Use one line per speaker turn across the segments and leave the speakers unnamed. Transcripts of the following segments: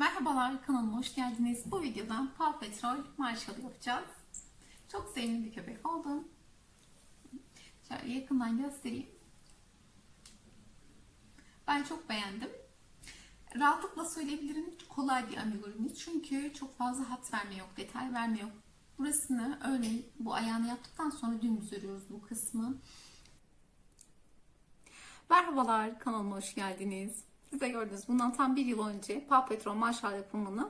Merhabalar kanalıma hoş geldiniz. Bu videoda Paw Patrol Marshall yapacağız. Çok sevimli bir köpek oldu. Şöyle yakından göstereyim. Ben çok beğendim. Rahatlıkla söyleyebilirim kolay bir amigurumi. Çünkü çok fazla hat verme yok, detay verme yok. Burasını örneğin bu ayağını yaptıktan sonra dümdüz örüyoruz bu kısmı. Merhabalar kanalıma hoş geldiniz. Siz de gördünüz bundan tam bir yıl önce Paw Patrol Marshall yapımını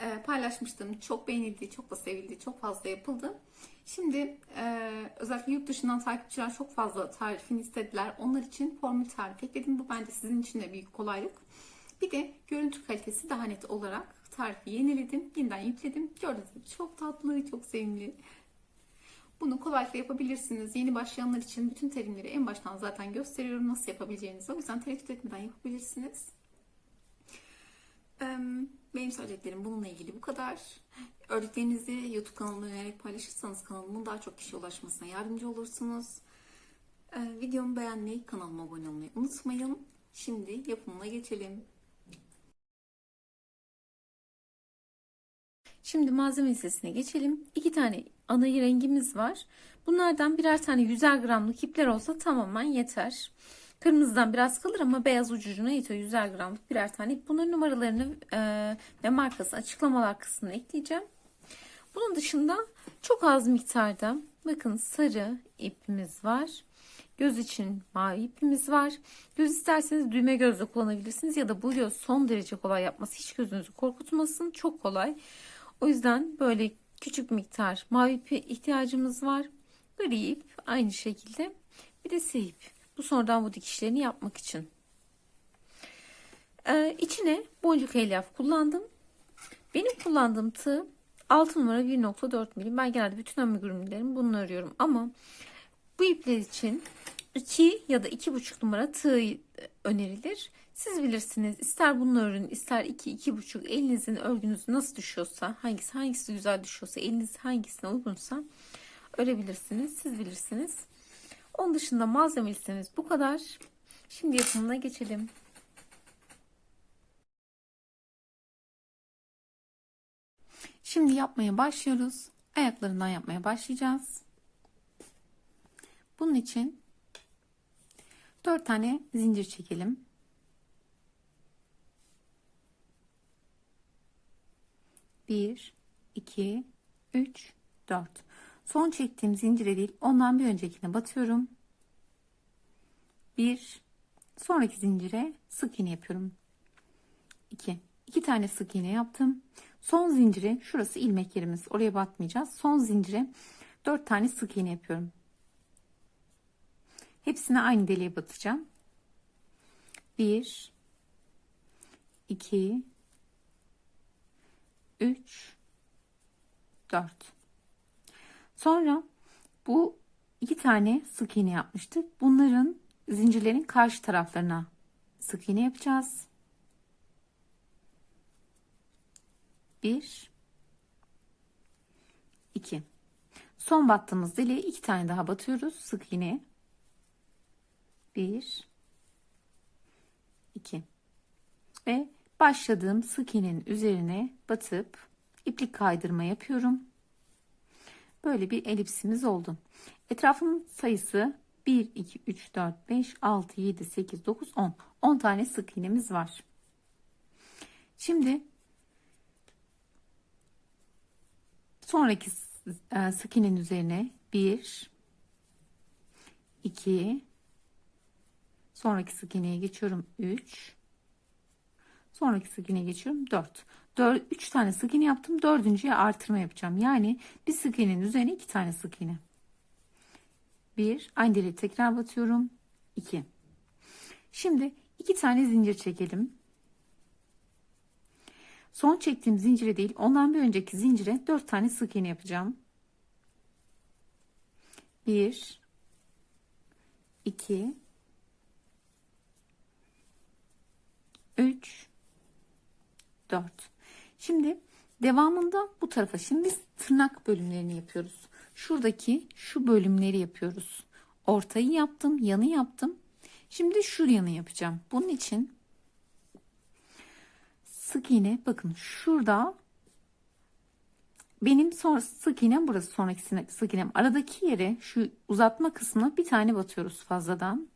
e, paylaşmıştım. Çok beğenildi, çok da sevildi, çok fazla yapıldı. Şimdi e, özellikle yurt dışından takipçiler çok fazla tarifini istediler. Onlar için formül tarif ekledim. Bu bence sizin için de büyük kolaylık. Bir de görüntü kalitesi daha net olarak tarifi yeniledim. Yeniden yükledim. Gördüğünüz gibi çok tatlı, çok sevimli. Bunu kolaylıkla yapabilirsiniz. Yeni başlayanlar için bütün terimleri en baştan zaten gösteriyorum nasıl yapabileceğinizi. O yüzden tereddüt etmeden yapabilirsiniz. Benim söyleyeceklerim bununla ilgili bu kadar. Ördüklerinizi YouTube kanalıma önererek paylaşırsanız kanalımın daha çok kişiye ulaşmasına yardımcı olursunuz. Videomu beğenmeyi, kanalıma abone olmayı unutmayın. Şimdi yapımına geçelim. Şimdi malzeme listesine geçelim. İki tane ana rengimiz var. Bunlardan birer tane 100'er gramlık ipler olsa tamamen yeter. Kırmızıdan biraz kalır ama beyaz ucucuna yetiyor 100'er gramlık birer tane ip. Bunların numaralarını e, ve markası açıklamalar kısmına ekleyeceğim. Bunun dışında çok az miktarda bakın sarı ipimiz var. Göz için mavi ipimiz var. Göz isterseniz düğme gözle kullanabilirsiniz ya da bu göz son derece kolay yapması. Hiç gözünüzü korkutmasın. Çok kolay. O yüzden böyle küçük miktar mavi ipi ihtiyacımız var. Gri ip aynı şekilde. Bir de siyah ip. Bu sonradan bu dikişlerini yapmak için. Ee, içine boncuk elyaf kullandım. Benim kullandığım tığ 6 numara 1.4 milim. Ben genelde bütün amigurumlarımı bununla örüyorum. Ama bu ipler için 2 ya da 2.5 numara tığ önerilir. Siz bilirsiniz. İster bununla örün, ister 2 2.5 elinizin örgünüz nasıl düşüyorsa, hangisi hangisi güzel düşüyorsa, eliniz hangisine uygunsa örebilirsiniz. Siz bilirsiniz. Onun dışında malzeme listemiz bu kadar. Şimdi yapımına geçelim. Şimdi yapmaya başlıyoruz. Ayaklarından yapmaya başlayacağız. Bunun için 4 tane zincir çekelim. Bir, iki, üç, dört. Son çektiğim zincire değil, ondan bir öncekine batıyorum. Bir, sonraki zincire sık iğne yapıyorum. İki, iki tane sık iğne yaptım. Son zincire, şurası ilmek yerimiz, oraya batmayacağız. Son zincire dört tane sık iğne yapıyorum. Hepsine aynı deliğe batacağım. 1 2 3 4 Sonra bu iki tane sık iğne yapmıştık. Bunların zincirlerin karşı taraflarına sık iğne yapacağız. 1 2 Son battığımız deliğe iki tane daha batıyoruz sık iğne. 1 2 ve başladığım sık iğnenin üzerine batıp iplik kaydırma yapıyorum. Böyle bir elipsimiz oldu. Etrafın sayısı 1 2 3 4 5 6 7 8 9 10. 10 tane sık iğnemiz var. Şimdi sonraki e, sık iğnenin üzerine 1 2 Sonraki sık iğneye geçiyorum 3. Sonraki sık iğneye geçiyorum 4. 4 3 tane sık iğne yaptım. Dördüncüye artırma yapacağım. Yani bir sık iğnenin üzerine 2 tane sık iğne. 1 aynı deliğe tekrar batıyorum. 2. Şimdi 2 tane zincir çekelim. Son çektiğim zincire değil, ondan bir önceki zincire 4 tane sık iğne yapacağım. 1 2 3 4 şimdi devamında bu tarafa şimdi biz tırnak bölümlerini yapıyoruz. Şuradaki şu bölümleri yapıyoruz. Ortayı yaptım yanı yaptım. Şimdi şu yanı yapacağım. Bunun için sık iğne bakın şurada benim son sık iğnem burası sonraki sık iğnem. Aradaki yere şu uzatma kısmına bir tane batıyoruz fazladan.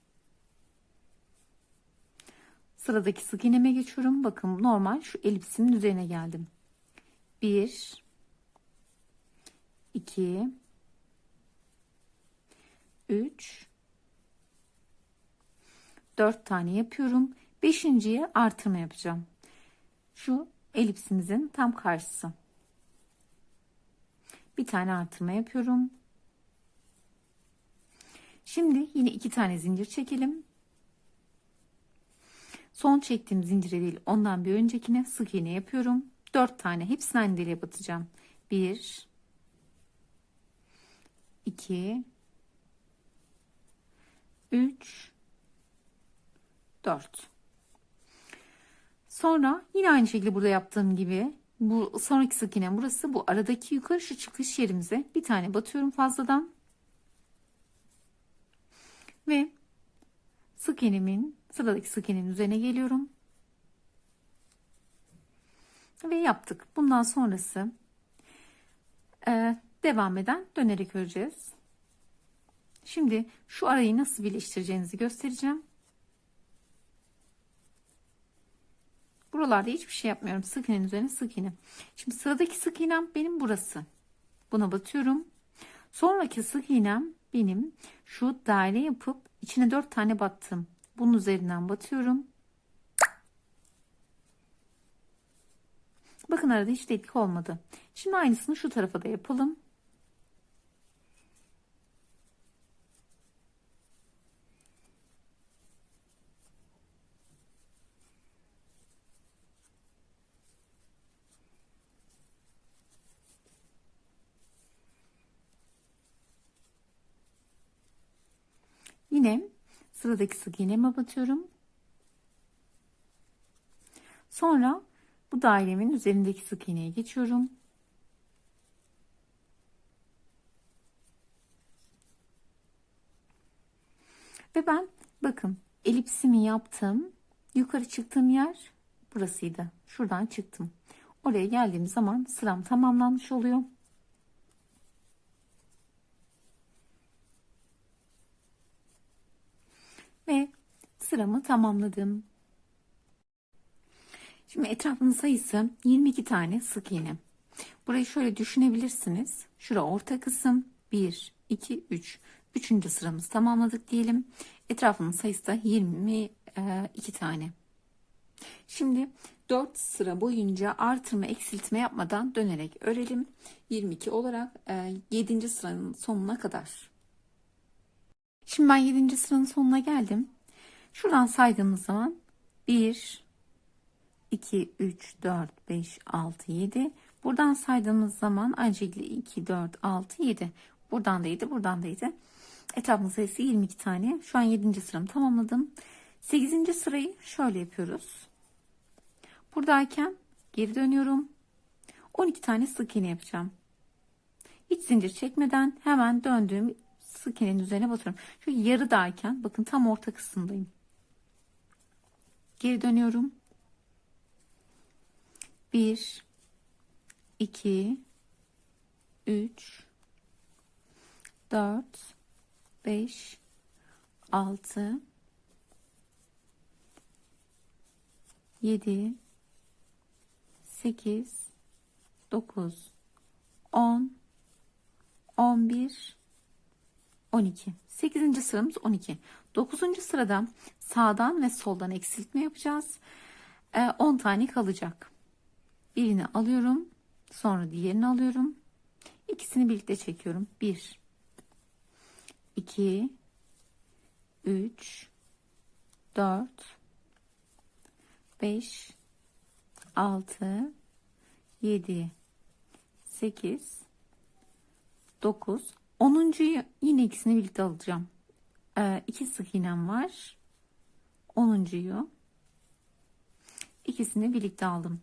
Sıradaki sık iğneme geçiyorum. Bakın normal şu elipsimin üzerine geldim. 1 2 3 4 tane yapıyorum. Beşinciye artırma yapacağım. Şu elipsimizin tam karşısı. Bir tane artırma yapıyorum. Şimdi yine iki tane zincir çekelim. Son çektiğim zincire değil ondan bir öncekine sık iğne yapıyorum. 4 tane hepsini aynı deliğe batacağım. 1 2 3 4 Sonra yine aynı şekilde burada yaptığım gibi bu sonraki sık iğnem burası bu aradaki yukarı şu çıkış yerimize bir tane batıyorum fazladan ve sık iğnemin sıradaki sık iğnemin üzerine geliyorum ve yaptık bundan sonrası e, devam eden dönerek öreceğiz şimdi şu arayı nasıl birleştireceğinizi göstereceğim Buralarda hiçbir şey yapmıyorum. Sık iğnenin üzerine sık iğne. Şimdi sıradaki sık iğnem benim burası. Buna batıyorum. Sonraki sık iğnem benim şu daire yapıp içine dört tane battım. Bunun üzerinden batıyorum. Bakın arada hiç delik olmadı. Şimdi aynısını şu tarafa da yapalım. Yine sıradaki sık iğneme batıyorum. Sonra bu dairemin üzerindeki sık iğneye geçiyorum. Ve ben bakın elipsimi yaptım. Yukarı çıktığım yer burasıydı. Şuradan çıktım. Oraya geldiğim zaman sıram tamamlanmış oluyor. ve sıramı tamamladım. Şimdi etrafının sayısı 22 tane sık iğne. Burayı şöyle düşünebilirsiniz. Şura orta kısım 1, 2, 3. Üçüncü sıramızı tamamladık diyelim. Etrafının sayısı da 22 tane. Şimdi 4 sıra boyunca artırma eksiltme yapmadan dönerek örelim. 22 olarak 7. sıranın sonuna kadar. Şimdi ben 7. sıranın sonuna geldim. Şuradan saydığımız zaman 1, 2, 3, 4, 5, 6, 7. Buradan saydığımız zaman şekilde 2, 4, 6, 7. Buradan da 7, buradan da 7. Etrafın sayısı 22 tane. Şu an 7. sıramı tamamladım. 8. sırayı şöyle yapıyoruz. Buradayken geri dönüyorum. 12 tane sık iğne yapacağım. Hiç zincir çekmeden hemen döndüğüm sık iğnenin üzerine batıyorum. Şu yarıdayken bakın tam orta kısımdayım. Geri dönüyorum. 1 2 3 4 5 6 7 8 9 10 11 12. 8. sıramız 12. 9. sırada sağdan ve soldan eksiltme yapacağız. 10 ee, tane kalacak. Birini alıyorum. Sonra diğerini alıyorum. İkisini birlikte çekiyorum. 1 2 3 4 5 6 7 8 9 Onuncuyu yine ikisini birlikte alacağım. Ee, iki sık iğnem var. Onuncuyu ikisini birlikte aldım.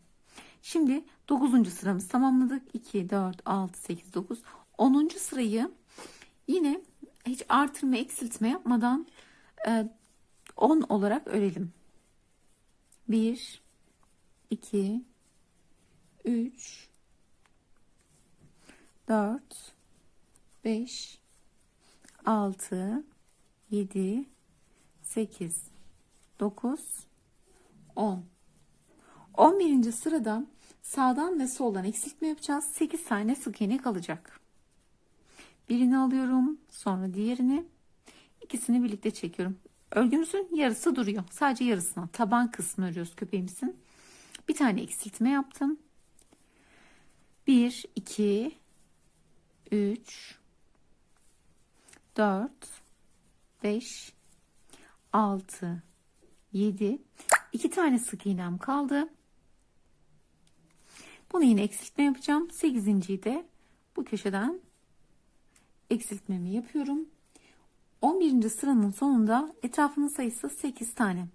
Şimdi dokuzuncu sıramızı tamamladık. 2, 4, 6, 8, 9. Onuncu sırayı yine hiç artırma eksiltme yapmadan e, 10 olarak örelim. 1, 2, 3 4 5 6 7 8 9 10 11. sırada sağdan ve soldan eksiltme yapacağız. 8 tane sık iğne kalacak. Birini alıyorum, sonra diğerini. İkisini birlikte çekiyorum. Örgümüzün yarısı duruyor. Sadece yarısına. Taban kısmını örüyoruz köpeğimizin. Bir tane eksiltme yaptım. 1 2 3 4 5 6 7 2 tane sık iğnem kaldı. Bunu yine eksiltme yapacağım. 8. de bu köşeden eksiltmemi yapıyorum. 11. sıranın sonunda etrafının sayısı 8 tane.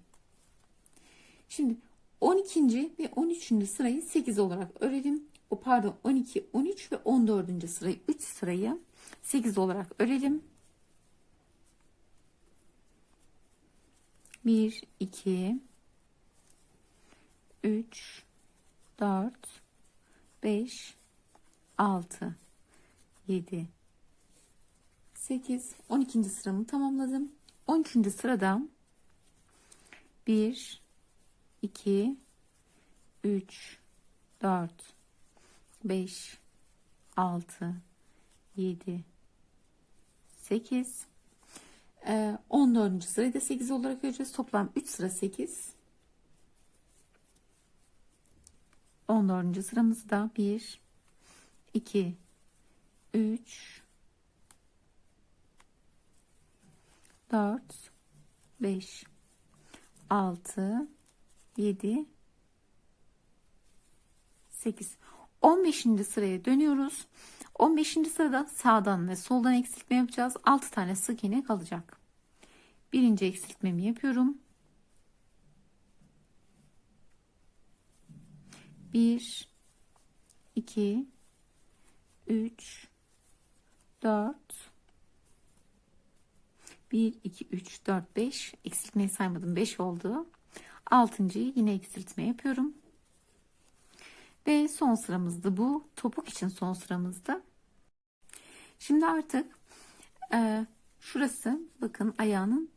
Şimdi 12. ve 13. sırayı 8 olarak örelim. O pardon 12, 13 ve 14. sırayı 3 sırayı 8 olarak örelim. 1 2 3 4 5 6 7 8 12. sıramı tamamladım. 13. sırada 1 2 3 4 5 6 7 8 ee, 14. sırayı da 8 olarak öreceğiz. Toplam 3 sıra 8. 14. sıramızda 1 2 3 4 5 6 7 8 15. sıraya dönüyoruz. 15. sırada sağdan ve soldan eksiltme yapacağız. 6 tane sık iğne kalacak. Birinci eksiltmemi yapıyorum. 1 2 3 4 1 2 3 4 5 eksiltmeyi saymadım 5 oldu. 6.'yı yine eksiltme yapıyorum. Ve son sıramızdı bu. Topuk için son sıramızdı. Şimdi artık e, şurası bakın ayağının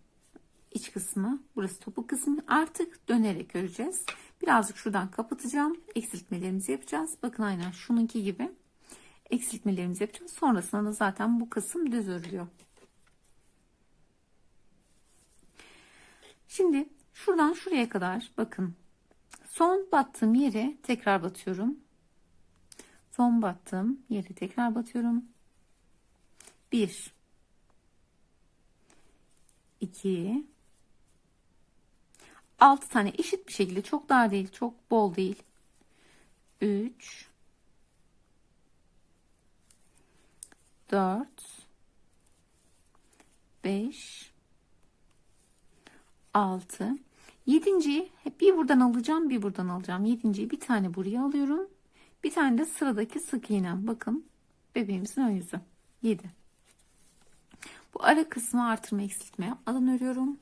iç kısmı. Burası topuk kısmı. Artık dönerek öreceğiz. Birazcık şuradan kapatacağım. Eksiltmelerimizi yapacağız. Bakın aynen şununki gibi eksiltmelerimizi yapacağız. Sonrasında da zaten bu kısım düz örülüyor. Şimdi şuradan şuraya kadar bakın. Son battığım yere tekrar batıyorum. Son battığım yere tekrar batıyorum. 1 2 6 tane eşit bir şekilde çok dar değil, çok bol değil. 3 4 5 6 Yedinciyi bir buradan alacağım bir buradan alacağım. Yedinciyi bir tane buraya alıyorum. Bir tane de sıradaki sık iğnem. Bakın bebeğimizin ön yüzü. 7. Bu ara kısmı artırma eksiltme yapmadan örüyorum.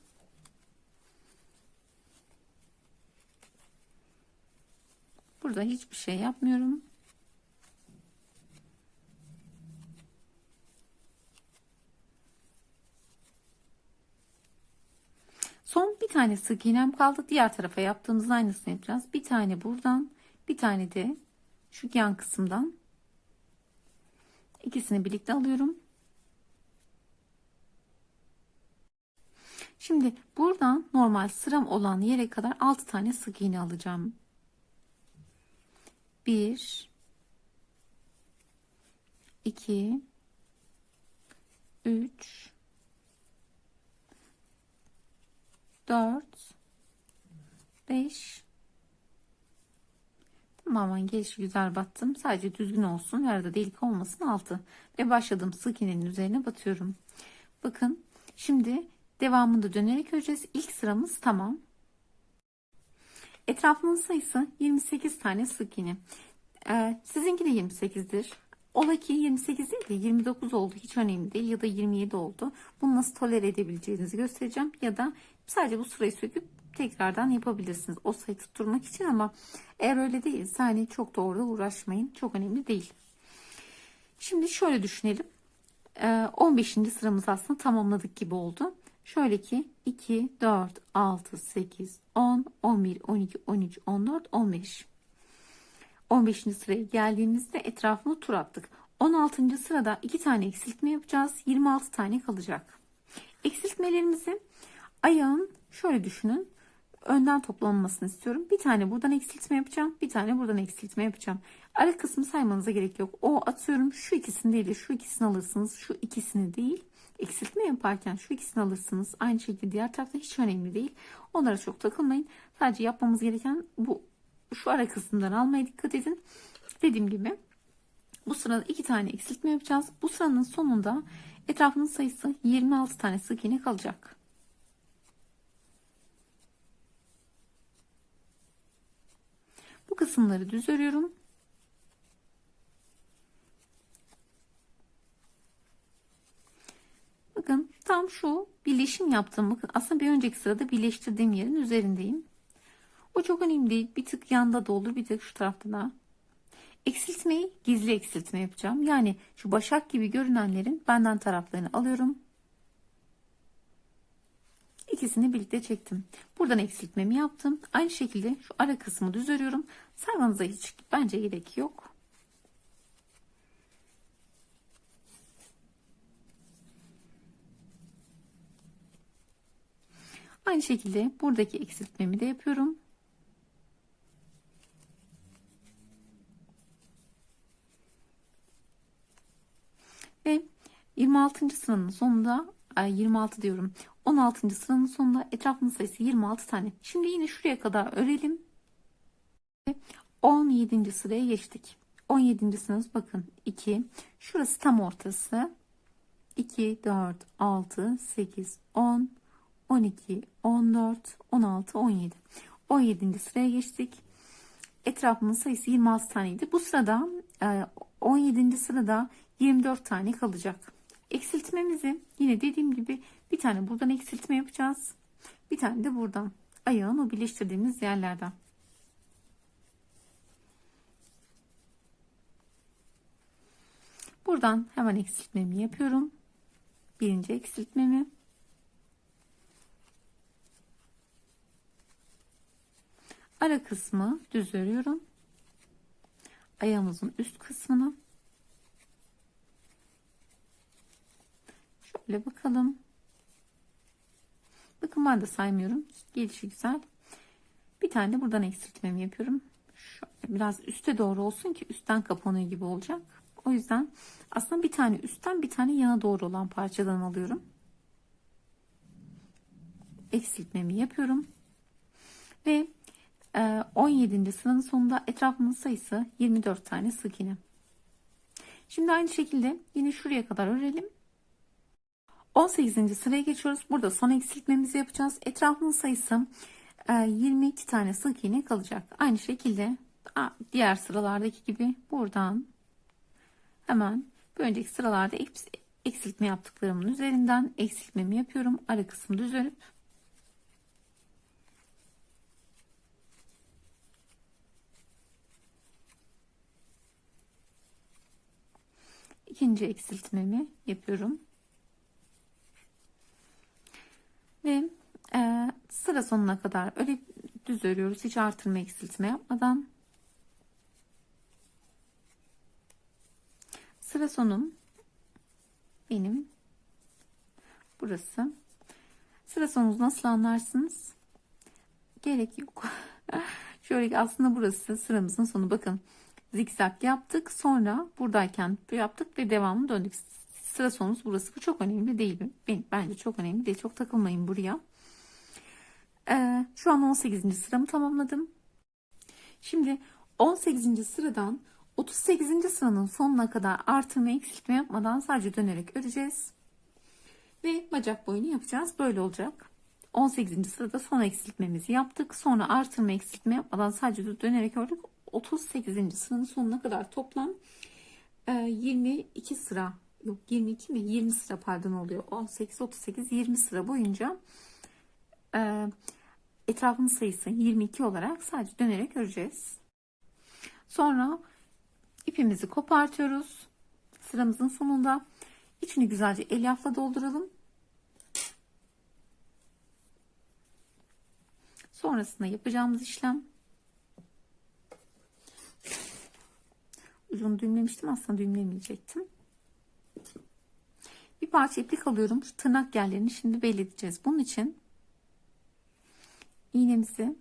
Burada hiçbir şey yapmıyorum. Son bir tane sık iğnem kaldı. Diğer tarafa yaptığımız aynısını yapacağız. Bir tane buradan, bir tane de şu yan kısımdan. İkisini birlikte alıyorum. Şimdi buradan normal sıram olan yere kadar 6 tane sık iğne alacağım. 1 2 3 4 5 tamamen gelişi güzel battım. Sadece düzgün olsun. Arada delik olmasın altı. Ve başladım sık iğnenin üzerine batıyorum. Bakın şimdi devamında dönerek öreceğiz. İlk sıramız tamam. Etrafının sayısı 28 tane sık iğne. Ee, sizinki de 28'dir. Ola ki 28 değil de 29 oldu. Hiç önemli değil. Ya da 27 oldu. Bunu nasıl tolere edebileceğinizi göstereceğim. Ya da sadece bu sırayı söküp tekrardan yapabilirsiniz. O sayı tutturmak için ama eğer öyle değilse hani çok doğru uğraşmayın. Çok önemli değil. Şimdi şöyle düşünelim. Ee, 15. sıramız aslında tamamladık gibi oldu. Şöyle ki 2, 4, 6, 8, 10, 11, 12, 13, 14, 15. 15. sıraya geldiğimizde etrafını tur attık. 16. sırada 2 tane eksiltme yapacağız. 26 tane kalacak. Eksiltmelerimizi ayağın şöyle düşünün. Önden toplanmasını istiyorum. Bir tane buradan eksiltme yapacağım. Bir tane buradan eksiltme yapacağım. Ara kısmı saymanıza gerek yok. O atıyorum şu ikisini değil de şu ikisini alırsınız. Şu ikisini değil. Eksiltme yaparken şu ikisini alırsınız. Aynı şekilde diğer tarafta hiç önemli değil. Onlara çok takılmayın. Sadece yapmamız gereken bu şu ara kısımdan almaya dikkat edin. Dediğim gibi bu sırada iki tane eksiltme yapacağız. Bu sıranın sonunda etrafının sayısı 26 tane sık iğne kalacak. Bu kısımları düz örüyorum. Bakın tam şu birleşim yaptığım bakın aslında bir önceki sırada birleştirdiğim yerin üzerindeyim. O çok önemli değil. Bir tık yanda da olur bir tık şu tarafta da. Eksiltmeyi gizli eksiltme yapacağım. Yani şu başak gibi görünenlerin benden taraflarını alıyorum. İkisini birlikte çektim. Buradan eksiltmemi yaptım. Aynı şekilde şu ara kısmı düz örüyorum. Saymanıza hiç bence gerek yok. Aynı şekilde buradaki eksiltmemi de yapıyorum. Ve 26. sıranın sonunda 26 diyorum. 16. sıranın sonunda etrafının sayısı 26 tane. Şimdi yine şuraya kadar örelim. 17. sıraya geçtik. 17. sıramız bakın 2. Şurası tam ortası. 2, 4, 6, 8, 10, 12, 14, 16, 17. 17. sıraya geçtik. Etrafımın sayısı 26 taneydi. Bu sırada 17. sırada 24 tane kalacak. Eksiltmemizi yine dediğim gibi bir tane buradan eksiltme yapacağız. Bir tane de buradan. Ayağın o birleştirdiğimiz yerlerden. Buradan hemen eksiltmemi yapıyorum. Birinci eksiltmemi. Ara kısmı düz örüyorum. Ayağımızın üst kısmını Şöyle bakalım. Bakın ben de saymıyorum. Gelişi güzel. Bir tane de buradan eksiltmemi yapıyorum. Şöyle biraz üste doğru olsun ki üstten kapanıyor gibi olacak. O yüzden aslında bir tane üstten bir tane yana doğru olan parçadan alıyorum. Eksiltmemi yapıyorum. Ve 17. sıranın sonunda etrafımın sayısı 24 tane sık iğne. Şimdi aynı şekilde yine şuraya kadar örelim. 18. sıraya geçiyoruz. Burada son eksiltmemizi yapacağız. Etrafının sayısı 22 e, tane sık iğne kalacak. Aynı şekilde diğer sıralardaki gibi buradan hemen bir önceki sıralarda eksiltme yaptıklarımın üzerinden eksiltmemi yapıyorum. Ara kısmı düz örüp ikinci eksiltmemi yapıyorum. Ve e, sıra sonuna kadar öyle düz örüyoruz. Hiç artırma eksiltme yapmadan. Sıra sonum benim burası. Sıra sonunuzu nasıl anlarsınız? Gerek yok. Şöyle aslında burası sıramızın sonu. Bakın zikzak yaptık. Sonra buradayken yaptık ve devamını döndük sıra sonumuz burası. Bu çok önemli değil mi? Bence çok önemli değil. Çok takılmayın buraya. Ee, şu an 18. sıramı tamamladım. Şimdi 18. sıradan 38. sıranın sonuna kadar artırma eksiltme yapmadan sadece dönerek öreceğiz. Ve bacak boyunu yapacağız. Böyle olacak. 18. sırada son eksiltmemizi yaptık. Sonra artırma eksiltme yapmadan sadece dönerek ördük. 38. sıranın sonuna kadar toplam 22 e, sıra yok 22 mi 20 sıra pardon oluyor 18 38 20 sıra boyunca e, etrafının sayısı 22 olarak sadece dönerek öreceğiz. Sonra ipimizi kopartıyoruz. Sıramızın sonunda içini güzelce elyafla dolduralım. Sonrasında yapacağımız işlem ucunu düğümlemiştim aslında düğümlemeyecektim. Bir parça iplik alıyorum. Şu tırnak yerlerini şimdi belli edeceğiz. Bunun için iğnemizi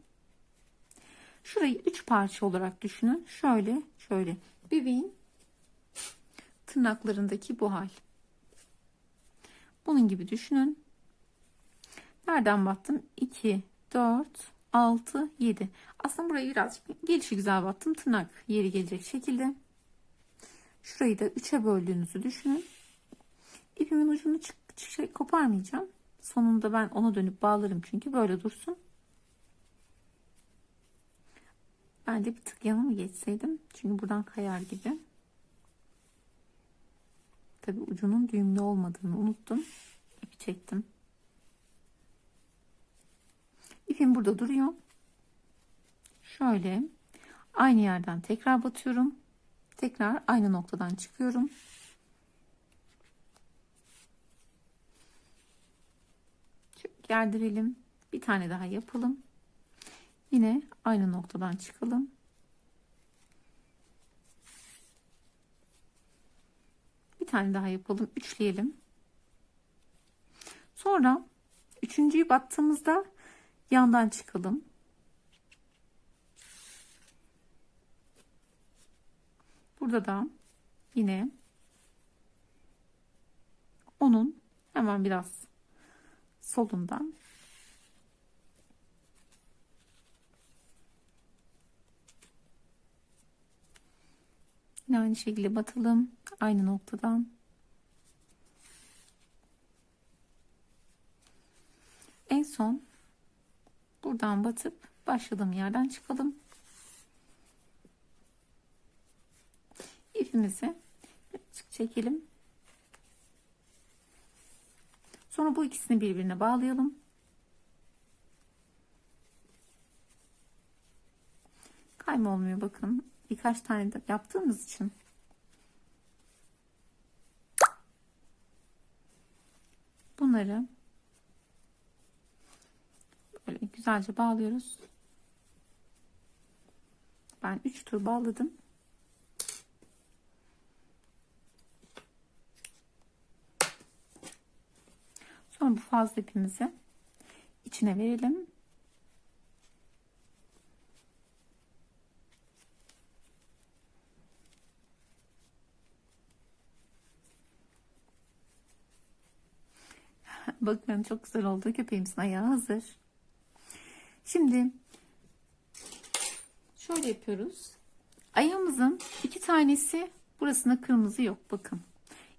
şurayı üç parça olarak düşünün. Şöyle şöyle. Bebeğin tırnaklarındaki bu hal. Bunun gibi düşünün. Nereden battım? 2, 4, 6, 7. Aslında burayı birazcık gelişi güzel battım. Tırnak yeri gelecek şekilde. Şurayı da 3'e böldüğünüzü düşünün. İpimin ucunu çık, çık- şey, koparmayacağım. Sonunda ben ona dönüp bağlarım çünkü böyle dursun. Ben de bir tık yana mı geçseydim? Çünkü buradan kayar gibi. Tabi ucunun düğümlü olmadığını unuttum. İpi çektim. İpim burada duruyor. Şöyle aynı yerden tekrar batıyorum. Tekrar aynı noktadan çıkıyorum. Gerdirelim. Bir tane daha yapalım. Yine aynı noktadan çıkalım. Bir tane daha yapalım. Üçleyelim. Sonra üçüncüyü battığımızda yandan çıkalım. Burada da yine onun hemen biraz solundan Yine aynı şekilde batalım. Aynı noktadan. En son buradan batıp başladığım yerden çıkalım. İpimizi çekelim. Sonra bu ikisini birbirine bağlayalım. Kayma olmuyor bakın. Birkaç tane de yaptığımız için. Bunları böyle güzelce bağlıyoruz. Ben 3 tur bağladım. Sonra bu fazla ipimizi içine verelim. Bakın çok güzel oldu. Köpeğimizin ayağı hazır. Şimdi şöyle yapıyoruz. Ayağımızın iki tanesi burasında kırmızı yok. Bakın.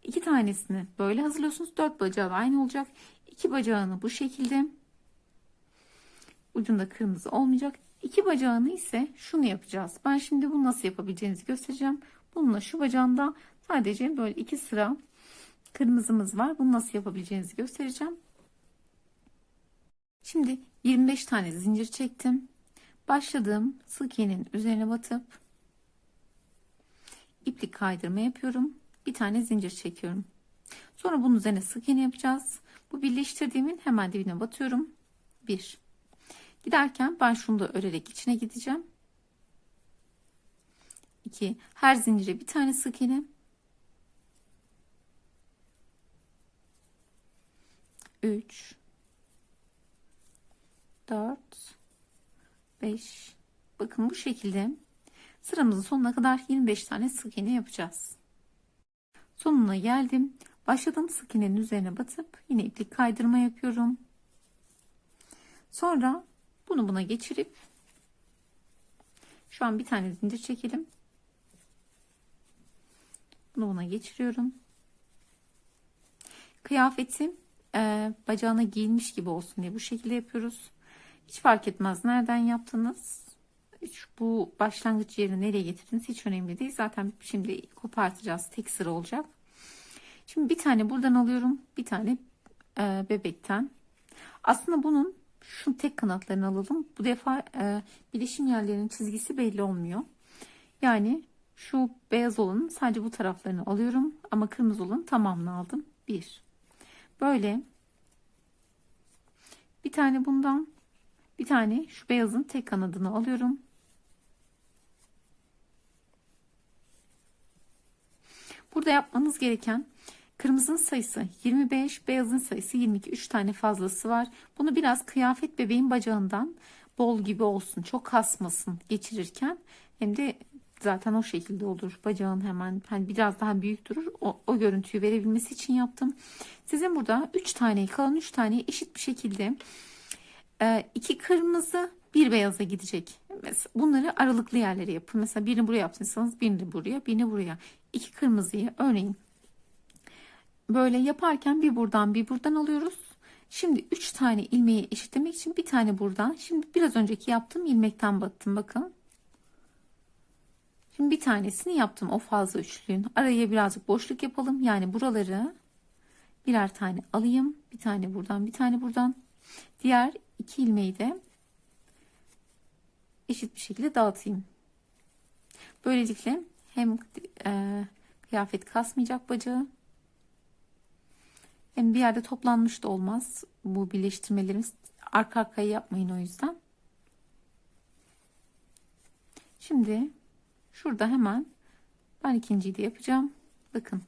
İki tanesini böyle hazırlıyorsunuz. Dört bacağı aynı olacak. İki bacağını bu şekilde ucunda kırmızı olmayacak. İki bacağını ise şunu yapacağız. Ben şimdi bunu nasıl yapabileceğinizi göstereceğim. Bununla şu bacağında sadece böyle iki sıra kırmızımız var. Bunu nasıl yapabileceğinizi göstereceğim. Şimdi 25 tane zincir çektim. Başladığım sık iğnenin üzerine batıp iplik kaydırma yapıyorum. Bir tane zincir çekiyorum. Sonra bunun üzerine sık iğne yapacağız. Bu birleştirdiğimin hemen dibine batıyorum. 1. Giderken ben şunu da örerek içine gideceğim. 2. Her zincire bir tane sık iğne. 3 4 5 bakın bu şekilde sıramızın sonuna kadar 25 tane sık iğne yapacağız. Sonuna geldim. Başladığım sık iğnenin üzerine batıp yine iplik kaydırma yapıyorum. Sonra bunu buna geçirip şu an bir tane zincir çekelim. Bunu buna geçiriyorum. Kıyafeti e, bacağına giyilmiş gibi olsun diye bu şekilde yapıyoruz. Hiç fark etmez nereden yaptınız. Hiç bu başlangıç yeri nereye getirdiniz hiç önemli değil. Zaten şimdi kopartacağız. Tek sıra olacak. Şimdi bir tane buradan alıyorum. Bir tane e, bebekten. Aslında bunun şu tek kanatlarını alalım. Bu defa e, birleşim yerlerinin çizgisi belli olmuyor. Yani şu beyaz olanın sadece bu taraflarını alıyorum ama kırmızı olanın tamamını aldım. Bir. Böyle bir tane bundan bir tane şu beyazın tek kanadını alıyorum. Burada yapmanız gereken kırmızının sayısı 25, beyazın sayısı 22. 3 tane fazlası var. Bunu biraz kıyafet bebeğin bacağından bol gibi olsun. Çok kasmasın geçirirken. Hem de zaten o şekilde olur. Bacağın hemen hani biraz daha büyük durur. O, o görüntüyü verebilmesi için yaptım. Sizin burada 3 tane kalan 3 tane eşit bir şekilde e, iki kırmızı bir beyaza gidecek. Mesela bunları aralıklı yerlere yapın. Mesela birini buraya yaptıysanız birini buraya, birini buraya. İki kırmızıyı örneğin böyle yaparken bir buradan bir buradan alıyoruz. Şimdi 3 tane ilmeği eşitlemek için bir tane buradan. Şimdi biraz önceki yaptığım ilmekten battım bakın. Şimdi bir tanesini yaptım o fazla üçlüğün. Araya birazcık boşluk yapalım. Yani buraları birer tane alayım. Bir tane buradan bir tane buradan. Diğer iki ilmeği de eşit bir şekilde dağıtayım. Böylelikle hem e, kıyafet kasmayacak bacağı hem bir yerde toplanmış da olmaz. Bu birleştirmelerimiz arka arkaya yapmayın o yüzden. Şimdi şurada hemen ben ikinciyi de yapacağım. Bakın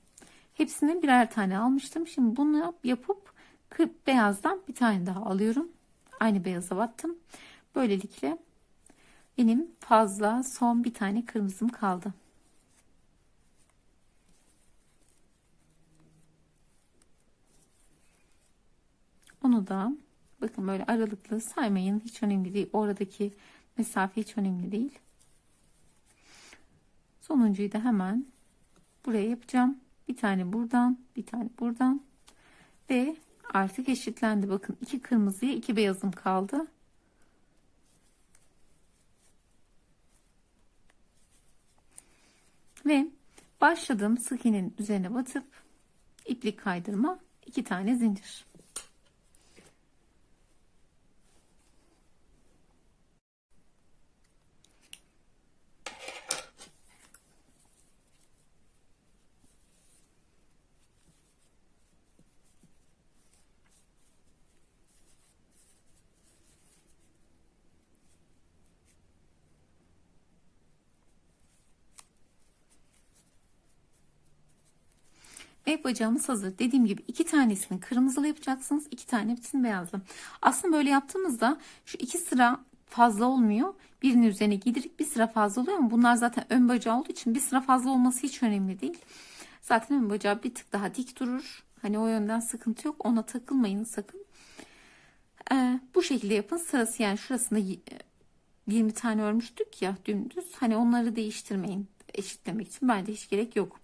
hepsini birer tane almıştım. Şimdi bunu yapıp kırp beyazdan bir tane daha alıyorum. Aynı beyaza battım. Böylelikle benim fazla son bir tane kırmızım kaldı. Onu da bakın böyle aralıklı saymayın. Hiç önemli değil. Oradaki mesafe hiç önemli değil. Sonuncuyu da hemen buraya yapacağım. Bir tane buradan, bir tane buradan ve artık eşitlendi. Bakın iki kırmızıya iki beyazım kaldı. Ve başladığım sık iğnenin üzerine batıp iplik kaydırma iki tane zincir. Ve bacağımız hazır. Dediğim gibi iki tanesini kırmızılı yapacaksınız. iki tanesini beyazlı. Aslında böyle yaptığımızda şu iki sıra fazla olmuyor. Birinin üzerine giydirip bir sıra fazla oluyor ama bunlar zaten ön bacağı olduğu için bir sıra fazla olması hiç önemli değil. Zaten ön bacağı bir tık daha dik durur. Hani o yönden sıkıntı yok. Ona takılmayın sakın. Ee, bu şekilde yapın. Sırası yani şurasında 20 tane örmüştük ya dümdüz. Hani onları değiştirmeyin. Eşitlemek için bence hiç gerek yok.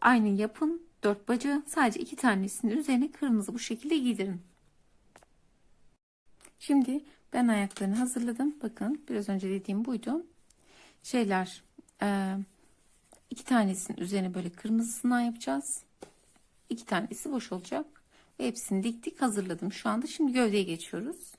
Aynı yapın. Dört bacağı sadece iki tanesinin üzerine kırmızı bu şekilde giydirin. Şimdi ben ayaklarını hazırladım. Bakın biraz önce dediğim buydu. Şeyler e, iki tanesinin üzerine böyle kırmızısından yapacağız. İki tanesi boş olacak. Ve hepsini diktik hazırladım şu anda. Şimdi gövdeye geçiyoruz.